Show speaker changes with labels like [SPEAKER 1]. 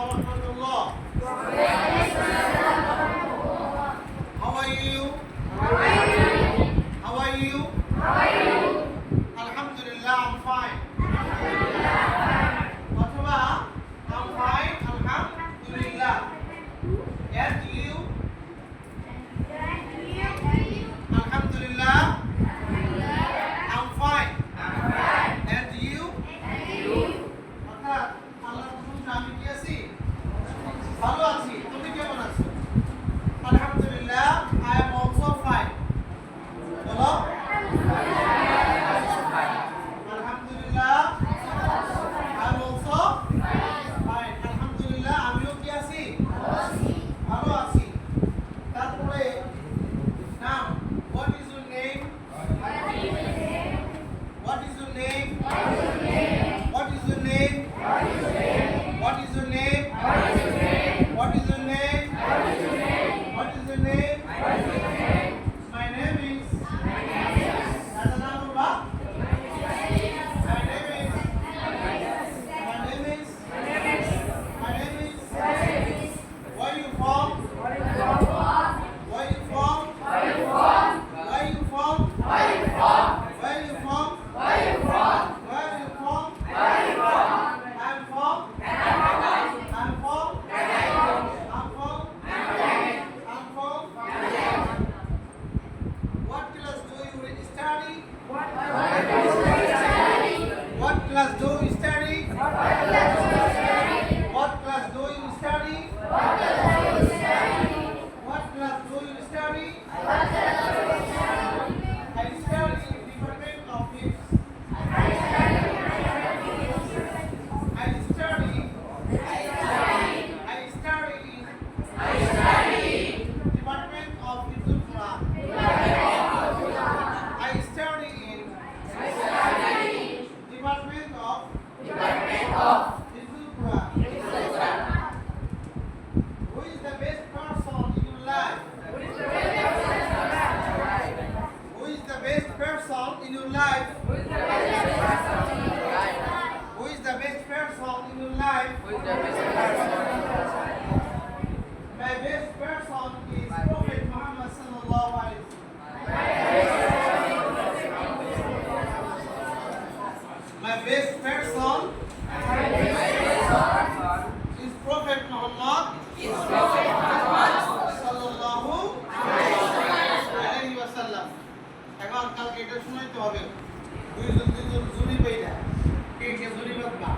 [SPEAKER 1] Karan Now. What is your name? What is your name? Who is the best person in your life? My best person is Prophet Muhammad sallallahu. My best person. Is Prophet Muhammad? Is Prophet Muhammad? Sallallahu alaihi wasallam. এখন কালকে এটা শুনাইতে হবে দুইজন দুইজন জুড়ি পাই না কে কে জুড়ি বাদ না।